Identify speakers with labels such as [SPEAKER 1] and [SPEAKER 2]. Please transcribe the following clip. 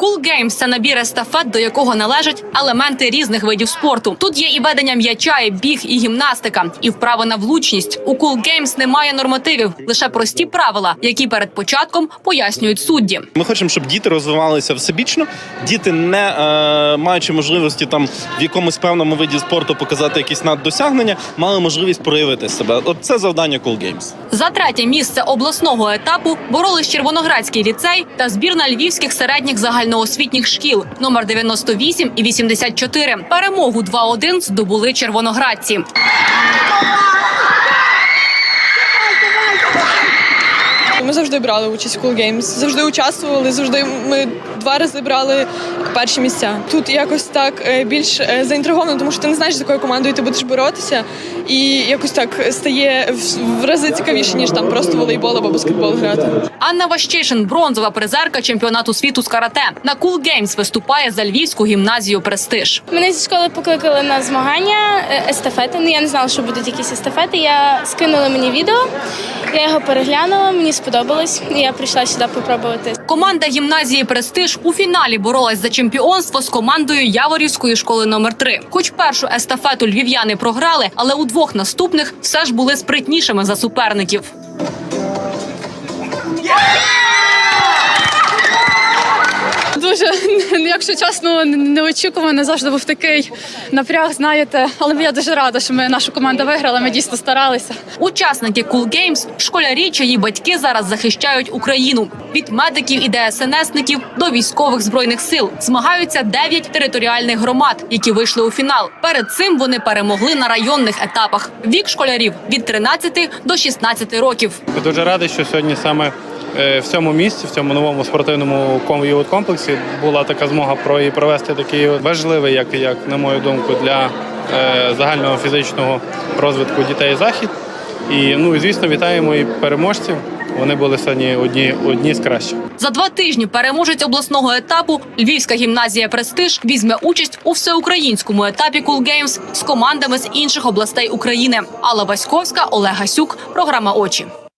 [SPEAKER 1] Cool Games – це набір естафет, до якого належать елементи різних видів спорту. Тут є і ведення м'яча, і біг, і гімнастика, і вправи на влучність. У Cool Games немає нормативів, лише прості правила, які перед початком пояснюють судді.
[SPEAKER 2] Ми хочемо, щоб діти розвивалися всебічно. Діти, не е, маючи можливості там в якомусь певному виді спорту показати якісь наддосягнення, мали можливість проявити себе. От це завдання Cool Games.
[SPEAKER 1] За третє місце обласного етапу боролись Червоноградський ліцей та збірна львівських середніх загальноосвітніх шкіл номер 98 і 84. Перемогу 2-1 здобули червоноградці.
[SPEAKER 3] Ми завжди брали участь в Cool Games, завжди участвували, завжди ми два рази брали перші місця. Тут якось так е, більш е, заінтриговано, тому що ти не знаєш, з якою командою ти будеш боротися, і якось так стає в- рази цікавіше, ніж там просто волейбол або баскетбол грати.
[SPEAKER 1] Анна Ващишин, бронзова призерка чемпіонату світу з карате. На Cool Games виступає за львівську гімназію Престиж.
[SPEAKER 4] Мене зі школи покликали на змагання е, естафети. Ну я не знала, що будуть якісь естафети. Я скинула мені відео, я його переглянула, мені сподобалось. І я прийшла сюди попробувати.
[SPEAKER 1] Команда гімназії Престиж у фіналі боролась за чемпіонство з командою Яворівської школи номер 3 Хоч першу естафету львів'яни програли, але у двох наступних все ж були спритнішими за суперників.
[SPEAKER 5] Якщо чесно, неочікувано завжди був такий напряг, знаєте. Але я дуже рада, що ми нашу команду виграли. Ми дійсно старалися.
[SPEAKER 1] Учасники Cool Games – школярі, чиї батьки зараз захищають Україну. Від медиків і ДСНСників до військових збройних сил змагаються 9 територіальних громад, які вийшли у фінал. Перед цим вони перемогли на районних етапах. Вік школярів від 13 до 16 років.
[SPEAKER 6] Я дуже радий, що сьогодні саме е, в цьому місці, в цьому новому спортивному ком- комплексі була така змога про і провести такий важливий, як, як на мою думку, для е, загального фізичного розвитку дітей захід. І ну і звісно, вітаємо і переможців. Вони були сьогодні одні, одні з кращих.
[SPEAKER 1] За два тижні переможець обласного етапу Львівська гімназія Престиж візьме участь у всеукраїнському етапі Cool Games з командами з інших областей України. Алла Васьковська, Олег Гасюк. Програма Очі.